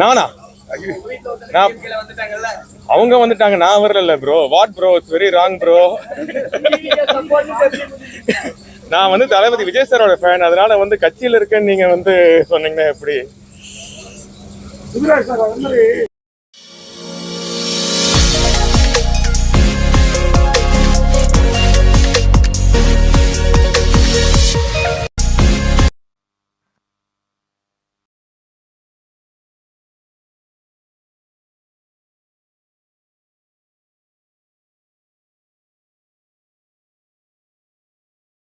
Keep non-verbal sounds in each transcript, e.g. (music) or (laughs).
நானா? நான் அவங்க வந்துட்டாங்க நான் வரல bro what bro it's very wrong bro நான் வந்து தளபதி விஜய் சாரோட ஃபேன் அதனால வந்து கட்சியில் இருக்கேன்னு நீங்க வந்து சொன்னீங்கன்னா எப்படி?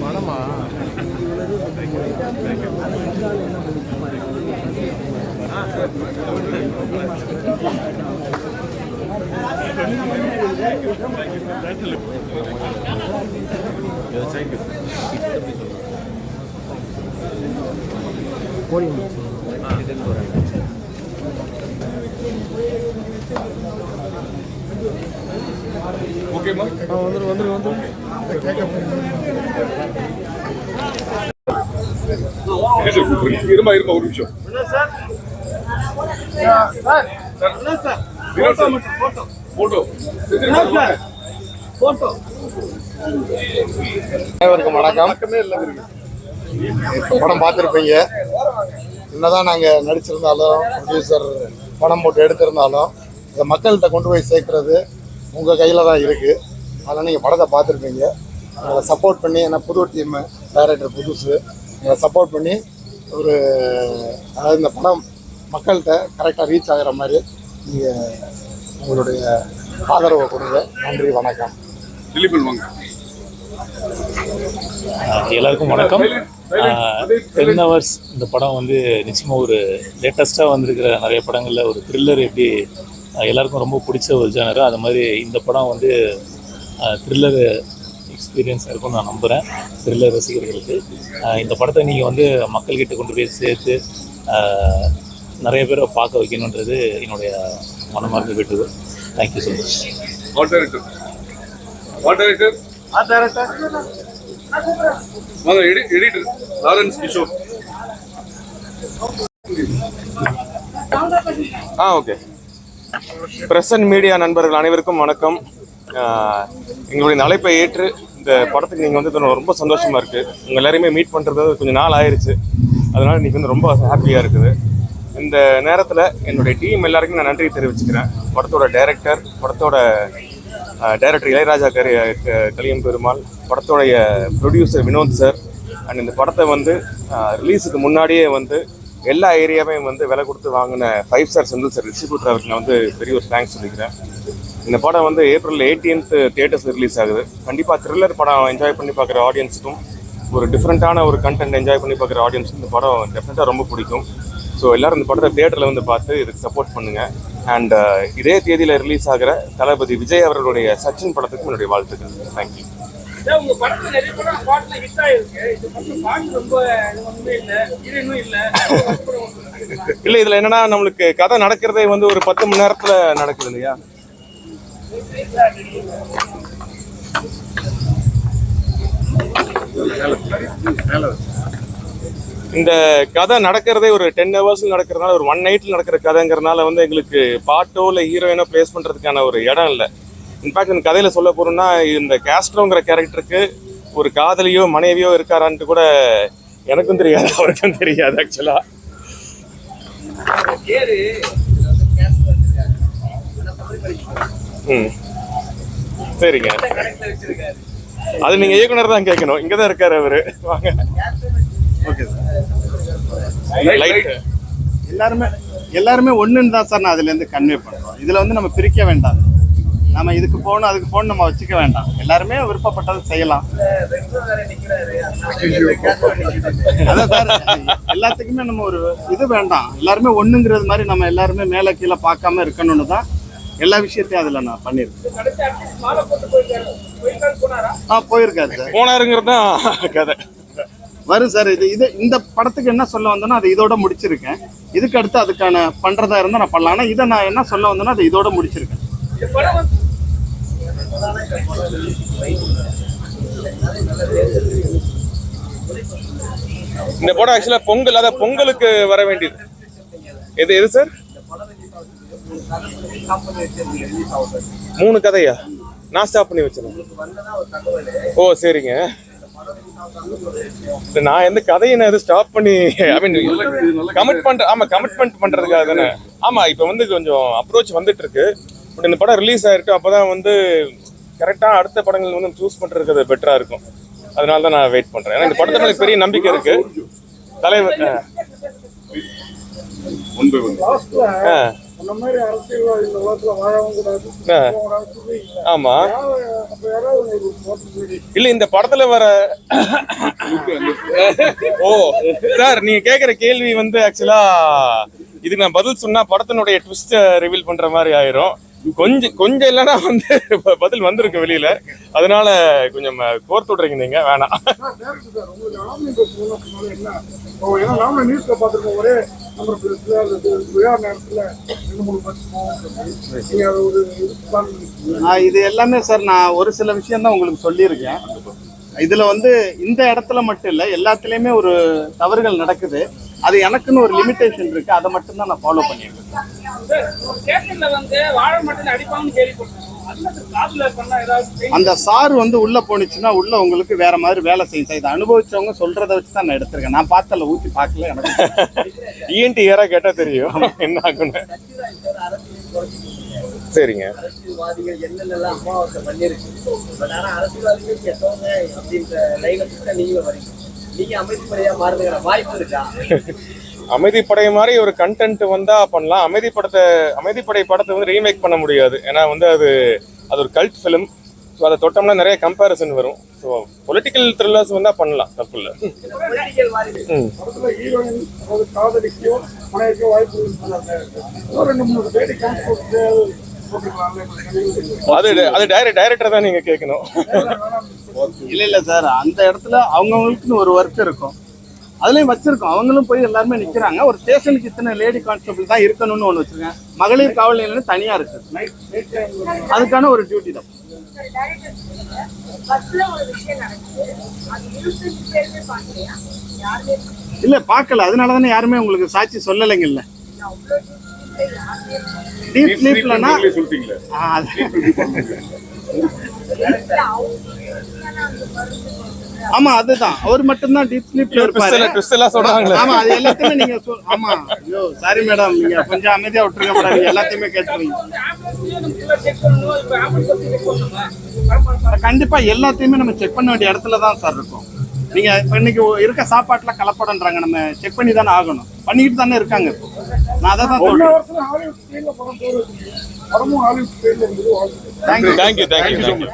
மனமா கோடி போறாங்க ஓகேமா வந்துரு வந்துரு வந்துரு. இருமா இருமா ஒரு நிமிஷம். போட்டோ அனைவருக்கும் வணக்கம். படம் பார்த்துருப்பீங்க. என்னதான் நாங்கள் நடிச்சிருந்தாலும் ப்ரொடியூசர் பணம் போட்டு எடுத்திருந்தாலும் இதை மக்கள்கிட்ட கொண்டு போய் சேர்க்கறது உங்கள் கையில் தான் இருக்குது அதனால் நீங்கள் படத்தை பார்த்துருப்பீங்க. அதை சப்போர்ட் பண்ணி ஏன்னா புது டீமு டைரக்டர் புதுசு. அதை சப்போர்ட் பண்ணி ஒரு அதாவது இந்த படம் மக்கள்கிட்ட கரெக்டாக ரீச் ஆகிற மாதிரி நீங்கள் உங்களுடைய ஆதரவை கொடுங்க. நன்றி வணக்கம். எல்லாருக்கும் வணக்கம். டென் ஹவர்ஸ் இந்த படம் வந்து நிச்சயமாக ஒரு லேட்டஸ்ட்டாக வந்திருக்கிற நிறைய படங்களில் ஒரு த்ரில்லர் எப்படி எல்லாருக்கும் ரொம்ப பிடிச்ச ஒரு ஜானர் அது மாதிரி இந்த படம் வந்து த்ரில்லர் எக்ஸ்பீரியன்ஸாக இருக்கும்னு நான் நம்புகிறேன் த்ரில்லர் ரசிகர்களுக்கு. இந்த படத்தை நீங்கள் வந்து மக்கள்கிட்ட கொண்டு போய் சேர்த்து நிறைய பேரை பார்க்க வைக்கணுன்றது என்னுடைய மனமார்ந்த வேண்டுகோள். Thank you so much what director what director வாங்க எடிட்டர் லாரன்ஸ் கிஷோர் ஆ ஓகே பிரஸ் அண்ட் மீடியா நண்பர்கள் அனைவருக்கும் வணக்கம். எங்களுடைய அழைப்பை ஏற்று இந்த படத்துக்கு நீங்கள் வந்து ரொம்ப சந்தோஷமாக இருக்குது உங்கள் எல்லாரையுமே மீட் பண்ணுறது கொஞ்சம் நாள் ஆயிடுச்சு அதனால் இன்றைக்கி வந்து ரொம்ப ஹாப்பியாக இருக்குது. இந்த நேரத்தில் என்னுடைய டீம் எல்லாருக்கும் நான் நன்றி தெரிவிச்சுக்கிறேன். படத்தோட டைரக்டர் படத்தோட டைரக்டர் இளையராஜா கரி கலியம் பெருமாள் படத்தோடைய ப்ரொடியூசர் வினோத் சார் அண்ட் இந்த படத்தை வந்து ரிலீஸுக்கு முன்னாடியே வந்து எல்லா ஏரியாவையும் வந்து விலை கொடுத்து வாங்கின five star Senthil sir distributor அவருக்கு நான் வந்து பெரிய ஒரு தேங்க்ஸ் சொல்லிக்கிறேன். இந்த படம் வந்து ஏப்ரல் 18th தியேட்டர்ஸ் ரிலீஸ் ஆகுது. கண்டிப்பாக த்ரில்லர் படம் என்ஜாய் பண்ணி பார்க்குற ஆடியன்ஸுக்கும் ஒரு டிஃப்ரெண்ட்டான ஒரு கண்டென்ட் என்ஜாய் பண்ணி பார்க்குற ஆடியன்ஸுக்கு இந்த படம் டெஃபினட்டாக ரொம்ப பிடிக்கும். ஸோ எல்லோரும் இந்த படத்தை தியேட்டரில் வந்து பார்த்து இதுக்கு சப்போர்ட் பண்ணுங்கள் அண்ட் இதே தேதியில் ரிலீஸ் ஆகிற தளபதி விஜய் அவர்களுடைய சச்சின் படத்துக்கு என்னுடைய வாழ்த்துக்கள். தேங்க்யூ இல்ல இதுல என்னன்னா நம்மளுக்கு கதை நடக்கிறதே வந்து ஒரு பத்து மணி நேரத்துல நடக்குது இல்லையா? இந்த கதை நடக்கிறதே ஒரு டென் ஹவர்ஸ் நடக்கிறதுனால ஒரு ஒன் நைட்டில் நடக்கிற கதைங்கிறதுனால வந்து எங்களுக்கு பாட்டோ இல்லை ஹீரோயினோ பிளேஸ் பண்ணுறதுக்கான ஒரு இடம் இல்லை. இன்ஃபேக்ட் இந்த கதையில் சொல்ல போகிறோம்னா இந்த கேஸ்ட்ரோங்கிற கேரக்டருக்கு ஒரு காதலியோ மனைவியோ இருக்காரான்ட்டு கூட எனக்கும் தெரியாது அவருக்கும் தெரியாது ஆக்சுவலாக ம். சரிங்க. அது நீங்கள் இயக்குனர் தான் கேட்கணும். இங்கே தான் இருக்கார் அவர். வாங்க. ஓகே லைட் எல்லாருமே எல்லாருமே ஒண்ணுன்னு தான் சார் நான் அதுல இருந்து கன்வே பண்றோம் இதுல வந்து நம்ம பிரிக்க வேண்டாம். நம்ம இதுக்கு போகணும் அதுக்கு போகணும் நம்ம வச்சுக்க வேண்டாம். எல்லாருமே விருப்பப்பட்டதை செய்யலாம். அதான் சார் எல்லாத்துக்குமே நம்ம ஒரு இது வேண்டாம். எல்லாருமே ஒண்ணுங்கிறது மாதிரி நம்ம எல்லாருமே மேல கீழே பார்க்காம இருக்கணும்னு தான் எல்லா விஷயத்தையும் அதுல நான் பண்ணியிருக்கேன். ஆ போயிருக்காரு சார் போனாருங்கிறது தான் கதை. வரும் சார். இது இது இந்த படத்துக்கு என்ன சொல்ல வந்தேன்னா அதை இதோட முடிச்சிருக்கேன். இதுக்கு அடுத்து அதுக்கான பண்றதா இருந்தா நான் பண்ணலாம். ஆனா இதை நான் என்ன சொல்ல வந்தேன்னா அதை இதோட முடிச்சிருக்கேன். இந்த படம் ஆக்சுவலா பொங்கல் அதாவது பொங்கலுக்கு வர வேண்டியது. எது எது சார்? மூணு கதையா? நான் ஸ்டாப் பண்ணி வச்சேன் ஓ சரிங்க. நான் எந்த கதையை நான் எதுவும் ஸ்டாப் பண்ணி ஐ மீன் கமிட் பண்ற ஆமா கமிட்மெண்ட் பண்றதுக்காக தானே. ஆமா இப்போ வந்து கொஞ்சம் அப்ரோச் வந்துட்டு இருக்கு. பட் இந்த படம் ரிலீஸ் ஆயிருக்கு அப்பதான் வந்து கரெக்டா அடுத்த படங்கள் வந்து சூஸ் பண்றதுக்கு அது பெட்டரா இருக்கும். அதனால தான் நான் வெயிட் பண்றேன். ஏன்னா இந்த படத்துல எனக்கு பெரிய நம்பிக்கை இருக்கு. தலைவர் ஆ. அந்த மாதிரி இந்த உலகத்துல வாழவும் கூடாது. ஆ. ஆமா. அப்ப யாராவது ஒரு மோட்டர் இல்ல இந்த படத்துல வர ஓ சார் நீங்க கேக்குற கேள்வி வந்து ஆக்சுவலா இதுக்கு நான் பதில் சொன்னா படத்தினுடைய ட்விஸ்ட் ரிவீல் பண்ற மாதிரி ஆயிரும். கொஞ்சம் கொஞ்சம் இல்லைன்னா வந்து பதில் வந்திருக்கு வெளியில. அதனால கொஞ்சம் கோர்த்து விடுறீங்க நீங்க வேணாம். விழா நேரத்துல ரெண்டு மூணு பஸ் போகும் நீங்க அதை ஒரு. ஆ, இது எல்லாமே சார் நான் ஒரு சில விஷயம் தான் உங்களுக்கு சொல்லியிருக்கேன். இதுல வந்து இந்த இடத்துல மட்டும் இல்ல எல்லாத்துலயுமே ஒரு தவறுகள் நடக்குது. அது எனக்குன்னு ஒரு லிமிடேஷன் இருக்கு அதை மட்டும் தான் நான் ஃபாலோ பண்ணியிருக்கேன். அந்த சார் வந்து உள்ள போனுச்சுன்னா உள்ள உங்களுக்கு வேற மாதிரி வேலை செய்யும். சார் இதை அனுபவிச்சவங்க சொல்றதை வச்சு தான் நான் எடுத்திருக்கேன். நான் பார்த்தல ஊத்தி பார்க்கல எனக்கு இஎன்டி யாரா (laughs) கேட்டா தெரியும். என்ன ஆகுன்னு சரிங்க. அரசியல்வாதிகள் அமைதிப்படை மாதிரி ஒரு கண்டென்ட் வந்தால் பண்ணலாம். அமைதிப்படத்தை அமைதிப்படை படத்தை வந்து ரீமேக் பண்ண முடியாது. ஏன்னா வந்து அது அது ஒரு கல்ட் ஃபிலிம் ஸோ அதை தொட்டோம்னா நிறைய கம்பேரிசன் வரும். ஸோ பொலிட்டிக்கல் த்ரில்லர்ஸ் வந்தால் பண்ணலாம். தப்பு இல்லை ம். அது அது டைரக்ட் டைரக்டர் தான் நீங்கள் கேட்கணும். இல்லை இல்லை சார் அந்த இடத்துல அவங்கவுங்களுக்குன்னு ஒரு ஒர்க் இருக்கும். அதுலயும் வச்சிருக்கோம். அவங்களும் போய் எல்லாருமே நிக்கிறாங்க. ஒரு ஸ்டேஷனுக்கு இத்தனை லேடி கான்ஸ்டபிள் தான் இருக்கணும்னு ஒண்ணு வச்சிருக்கேன். மகளிர் காவல் நிலையம் தனியா இருக்கு. அதுக்கான ஒரு டியூட்டி தான். இல்ல பார்க்கல அதனால தானே யாருமே உங்களுக்கு சாட்சி சொல்லலைங்கல்ல டீப் ஸ்லீப்லனா ஆமா அதுதான். அவர் மட்டும்தான் டீப் ஸ்லீப்ல இருப்பாரு. ட்விஸ்ட் எல்லாம் சொல்றாங்களே. ஆமா அது எல்லாத்தையுமே நீங்க சொல்- ஆமா. ஐயோ சாரி மேடம் நீங்க கொஞ்சம் அமைதியா விட்டுருங்க மேடம் நீங்க எல்லாத்தையுமே பண்ணணுமா கண்டிப்பா எல்லாத்தையுமே நம்ம செக் பண்ண வேண்டிய இடத்துல தான் சார் இருக்கும். நீங்க இன்னைக்கு இருக்க சாப்பாட்டுல கலப்படம்ன்றாங்க. நம்ம செக் பண்ணி தானே ஆகணும். பண்ணிக்கிட்டு தானே இருக்காங்க இப்போ. நான் அதை தான் சொல்றேன். Thank you thank you thank you